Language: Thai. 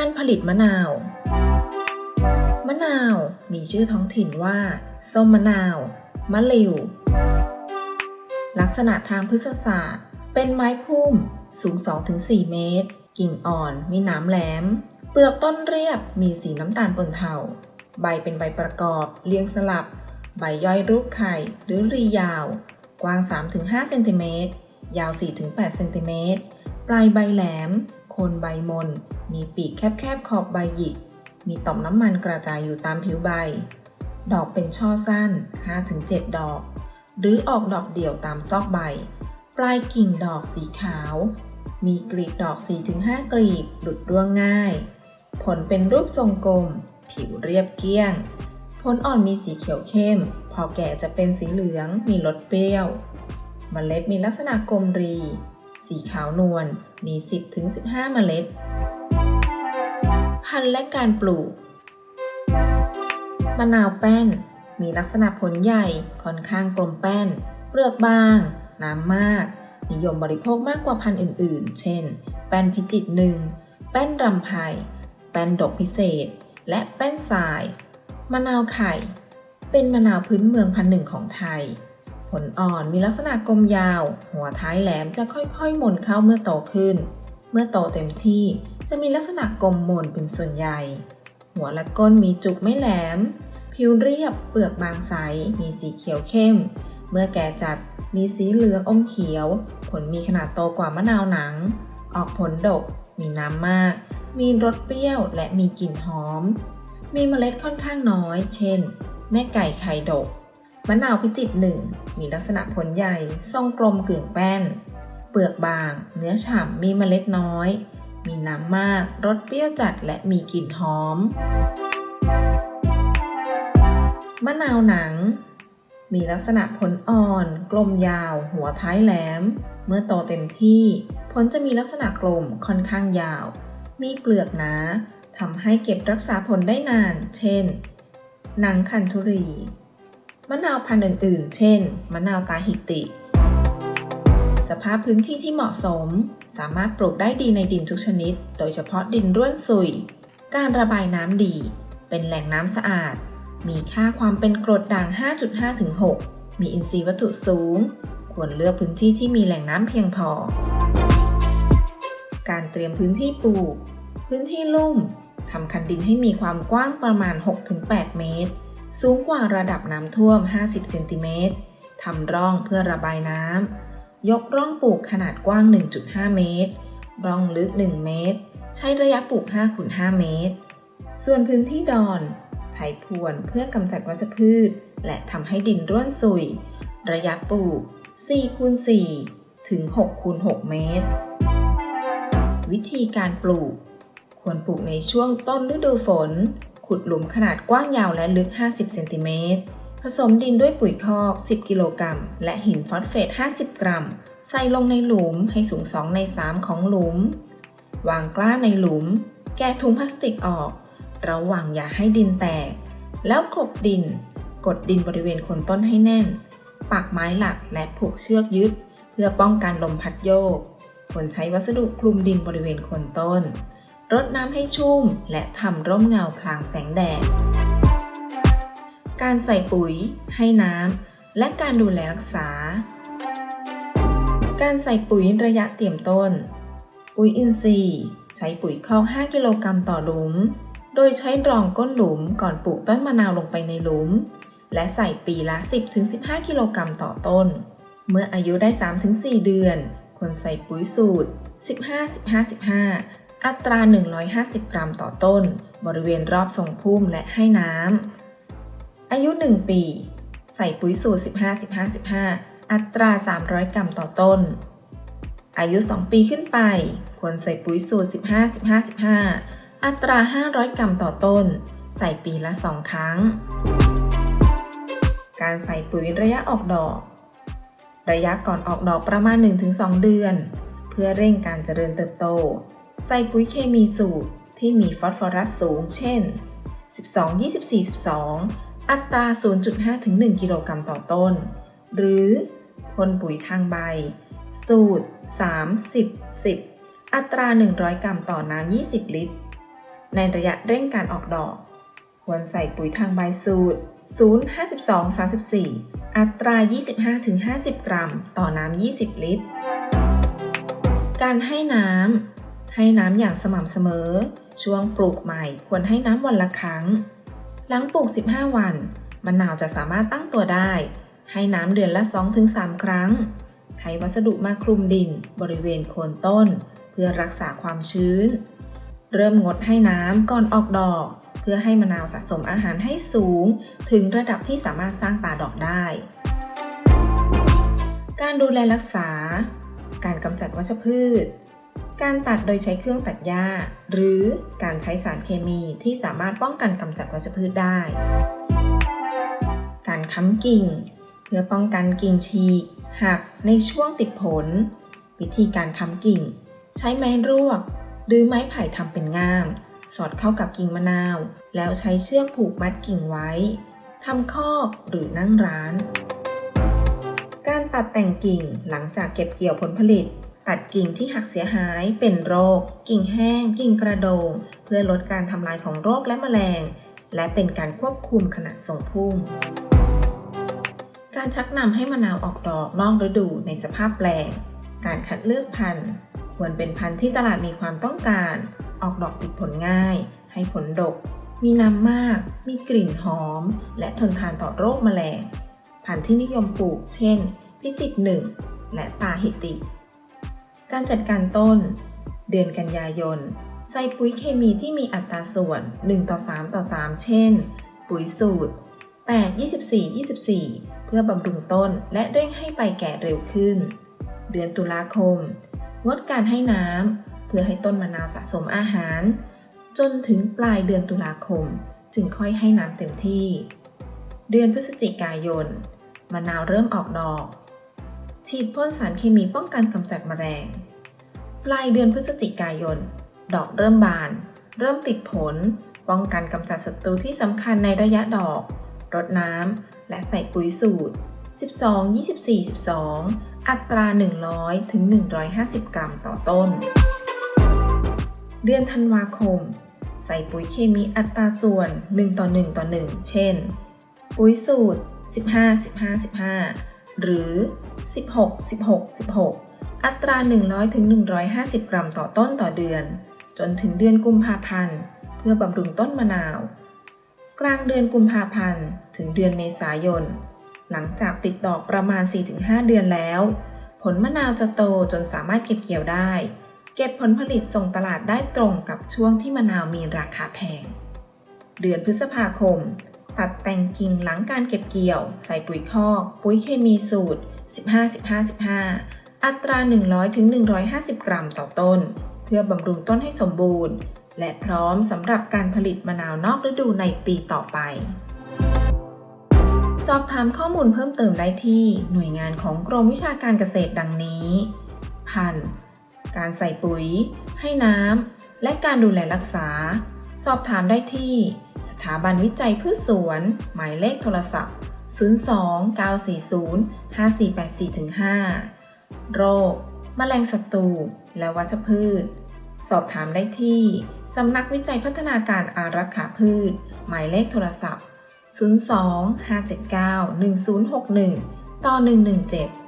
การผลิตมะนาว มะนาวมีชื่อท้องถิ่นว่า ส้มมะนาว มะลิว ลักษณะทางพฤกษศาสตร์ เป็นไม้พุ่มสูง 2-4 เมตร กิ่งอ่อนมีหนามแหลม เปลือกต้นเรียบมีสีน้ำตาลปนเทา ใบเป็นใบประกอบเรียงสลับ ใบย่อยรูปไข่หรือรียาว กว้าง 3-5 เซนติเมตร ยาว 4-8 เซนติเมตร ปลายใบแหลม โคนใบมน มีปีกแคบๆขอบใบหยิก มีต่อมน้ำมันกระจายอยู่ตามผิวใบ ดอกเป็นช่อสั้น 5-7 ดอก หรือออกดอกเดี่ยวตามซอกใบ ปลายกิ่งดอกสีขาว มีกลีบดอก 4-5 กลีบ หลุดร่วงง่าย ผลเป็นรูปทรงกลม ผิวเรียบเกลี้ยง ผลอ่อนมีสีเขียวเข้ม พอแก่จะเป็นสีเหลือง มีรสเปรี้ยวเมล็ดมีลักษณะกลมรี สีขาวนวล มี 10-15 เมล็ด พันธุ์และการปลูก มะนาวแป้น มีลักษณะผลใหญ่ค่อนข้างกลมแป้น เปลือกบาง น้ำมาก นิยมบริโภคมากกว่าพันธุ์อื่น ๆ เช่น แป้นพิจิตรหนึ่ง แป้นรำไพแป้นดกพิเศษ และแป้นทราย มะนาวไข่ เป็นมะนาวพื้นเมืองพันธุ์หนึ่งของไทย ผลอ่อนมีลักษณะกลมยาว หัวท้ายแหลมจะค่อยๆหม่นเข้าเมื่อโตขึ้น เมื่อโตเต็มที่ จะมีลักษณะกลมมนเป็นส่วนใหญ่ หัวและก้นมีจุกไม่แหลม ผิวเรียบเปลือกบางใส มีสีเขียวเข้ม เมื่อแก่จัดมีสีเหลืองอมเขียว ผลมีขนาดโตกว่ามะนาวหนัง ออกผลดก มีน้ำมาก มีรสเปรี้ยวและมีกลิ่นหอม มีเมล็ดค่อนข้างน้อย เช่น แม่ไก่ไข่ดก มะนาวพิจิตหนึ่ง มีลักษณะผลใหญ่ ทรงกลมกึ่งแป้น เปลือกบาง เนื้อฉ่ำ มีเมล็ดน้อย มีน้ำมาก รสเปรี้ยวจัดและมีกลิ่นหอม มะนาวหนัง มีลักษณะผลอ่อน กลมยาว หัวท้ายแหลม เมื่อโตเต็มที่ ผลจะมีลักษณะกลมค่อนข้างยาว มีเปลือกหนาทำให้เก็บรักษาผลได้นาน เช่น หนังคันธุรี มะนาวพันธุ์อื่นๆ เช่น มะนาวตาฮิติ สภาพพื้นที่ที่เหมาะสม สามารถปลูกได้ดีในดินทุกชนิด โดยเฉพาะดินร่วนซุย การระบายน้ำดี เป็นแหล่งน้ำสะอาด มีค่าความเป็นกรดด่าง 5.5 ถึง 6 มีอินทรีย์วัตถุสูง ควรเลือกพื้นที่ที่มีแหล่งน้ำเพียงพอ การเตรียมพื้นที่ปลูก พื้นที่ลุ่มทำคันดินให้มีความกว้างประมาณ 6-8 เมตร สูงกว่าระดับน้ำท่วม 50 เซนติเมตรทำร่องเพื่อระบายน้ำ ยกร่องปลูกขนาดกว้าง 1.5 เมตร ร่องลึก 1 เมตร ใช้ระยะปลูก5คูณ5เมตร ส่วนพื้นที่ดอนไถพรวนเพื่อกำจัดวัชพืช และทำให้ดินร่วนซุย ระยะปลูก4คูณ4ถึง6คูณ6เมตร วิธีการปลูก ควรปลูกในช่วงต้นฤดูฝน ขุดหลุมขนาดกว้างยาวและลึก 50 เซนติเมตร ผสมดินด้วยปุ๋ยคอก 10 กิโลกรัม และหินฟอสเฟต 50 กรัม ใส่ลงในหลุมให้สูง 2 ใน 3 ของหลุม วางกล้าในหลุม แกะถุงพลาสติกออก ระวังอย่าให้ดินแตก แล้วกลบดิน กดดินบริเวณโคนต้นให้แน่น ปักไม้หลักและผูกเชือกยึด เพื่อป้องกันลมพัดโยกควรใช้วัสดุคลุมดินบริเวณโคนต้น รดน้ำให้ชุ่มและทำร่มเงาพลางแสงแดด การใส่ปุ๋ย ให้น้ำ และการดูแลรักษา การใส่ปุ๋ยระยะเตรียมต้น ปุ๋ยอินทรีย์ ใช้ปุ๋ยคอก 5 กิโลกรัมต่อหลุม โดยใช้รองก้นหลุมก่อนปลูกต้นมะนาวลงไปในหลุม และใส่ปีละ 10-15 กิโลกรัมต่อต้น เมื่ออายุได้ 3-4 เดือน ควรใส่ปุ๋ยสูตร 15-15-15 อัตรา 150 กรัมต่อต้น บริเวณรอบทรงพุ่มและให้น้ำ อายุ 1 ปี ใส่ปุ๋ยสูตร 15-15-15 อัตรา 300 กรัมต่อต้น อายุ 2 ปีขึ้นไป ควรใส่ปุ๋ยสูตร 15-15-15 อัตรา 500 กรัมต่อต้น ใส่ปีละ 2 ครั้ง การใส่ปุ๋ยระยะออกดอก ระยะก่อนออกดอกประมาณ 1-2 เดือน เพื่อเร่งการเจริญเติบโต ใส่ปุ๋ยเคมีสูตรที่มีฟอสฟอรัสสูง เช่น 12-24-12 อัตรา 0.5 ถึง 1 กิโลกรัมต่อต้น หรือพ่นปุ๋ยทางใบ สูตร30-10 อัตรา 100 กรัมต่อน้ำ 20 ลิตร ในระยะเร่งการออกดอก ควรใส่ปุ๋ยทางใบสูตร 0 52 34 อัตรา 25-50 กรัมต่อน้ำ 20 ลิตร การให้น้ำให้น้ำอย่างสม่ำเสมอ ช่วงปลูกใหม่ควรให้น้ำวันละครั้ง หลังปลูก 15 วัน มะนาวจะสามารถตั้งตัวได้ ให้น้ำเดือนละ 2-3 ครั้ง ใช้วัสดุมาคลุมดินบริเวณโคนต้น เพื่อรักษาความชื้น เริ่มงดให้น้ำก่อนออกดอก เพื่อให้มะนาวสะสมอาหารให้สูง ถึงระดับที่สามารถสร้างตาดอกได้ การดูแลรักษา การกำจัดวัชพืช การตัดโดยใช้เครื่องตัดหญ้า หรือการใช้สารเคมีที่สามารถป้องกันกำจัดวัชพืชได้ การค้ำกิ่ง เพื่อป้องกันกิ่งฉีก หักในช่วงติดผล วิธีการค้ำกิ่ง ใช้ไม้รวก หรือไม้ไผ่ทำเป็นง่าม สอดเข้ากับกิ่งมะนาว แล้วใช้เชือกผูกมัดกิ่งไว้ทำคอกหรือนั่งร้าน การตัดแต่งกิ่งหลังจากเก็บเกี่ยวผลผลิต ตัดกิ่งที่หักเสียหายเป็นโรค กิ่งแห้ง กิ่งกระโดง เพื่อลดการทำลายของโรคและแมลง และเป็นการควบคุมขนาดส่งพุ่ม การชักนำให้มะนาวออกดอกนอกฤดูในสภาพแปลง การคัดเลือกพันธุ์ ควรเป็นพันธุ์ที่ตลาดมีความต้องการ ออกดอกติดผลง่าย ให้ผลดก มีน้ำมาก มีกลิ่นหอม และทนทานต่อโรคแมลง พันธุ์ที่นิยมปลูก เช่น พิจิตรหนึ่งและตาหิติ การจัดการต้น เดือนกันยายน ใส่ปุ๋ยเคมีที่มีอัตราส่วน 1 ต่อ 3 ต่อ 3 เช่น ปุ๋ยสูตร 8 24 24 เพื่อบำรุงต้นและเร่งให้ใบแก่เร็วขึ้น เดือนตุลาคม งดการให้น้ำเพื่อให้ต้นมะนาวสะสมอาหาร จนถึงปลายเดือนตุลาคม จึงค่อยให้น้ำเต็มที่ เดือนพฤศจิกายน มะนาวเริ่มออกดอก ฉีดพ่นสารเคมีป้องกันกำจัดแมลง ปลายเดือนพฤศจิกายน ดอกเริ่มบาน เริ่มติดผล ป้องกันกำจัดศัตรูที่สำคัญในระยะดอก รดน้ำ และใส่ปุ๋ยสูตร 12 24 12 อัตรา 100 ถึง 150 กรัมต่อต้น เดือนธันวาคม ใส่ปุ๋ยเคมีอัตราส่วน 1 ต่อ 1 ต่อ 1 เช่น ปุ๋ยสูตร 15 15 15 หรือ 16 16 16 อัตรา 100ถึง150 กรัมต่อต้นต่อเดือน จนถึงเดือนกุมภาพันธ์ เพื่อบำรุงต้นมะนาว กลางเดือนกุมภาพันธ์ ถึงเดือนเมษายน หลังจากติดดอกประมาณ 4-5 เดือนแล้ว ผลมะนาวจะโตจนสามารถเก็บเกี่ยวได้ เก็บผลผลิตส่งตลาดได้ตรงกับช่วงที่มะนาวมีราคาแพง เดือนพฤษภาคม ตัดแต่งกิ่งหลังการเก็บเกี่ยว ใส่ปุ๋ยคอกปุ๋ยเคมีสูตร 15 15 15 อัตรา 100ถึง150 กรัมต่อต้น เพื่อบำรุงต้นให้สมบูรณ์ และพร้อมสำหรับการผลิตมะนาวนอกฤดูในปีต่อไป สอบถามข้อมูลเพิ่มเติมได้ที่หน่วยงานของกรมวิชาการเกษตรดังนี้ พันธุ์การใส่ปุ๋ย ให้น้ำและการดูแลรักษา อบถามได้ที่ สถาบันวิจัยพืชสวน หมายเลขโทรศัพท์ 02 940 5484-5 โรค แมลงศัตรู และวัชพืช สอบถามได้ที่ สำนักวิจัยพัฒนาการอารักขาพืช หมายเลขโทรศัพท์ 02 579 1061 ต่อ 117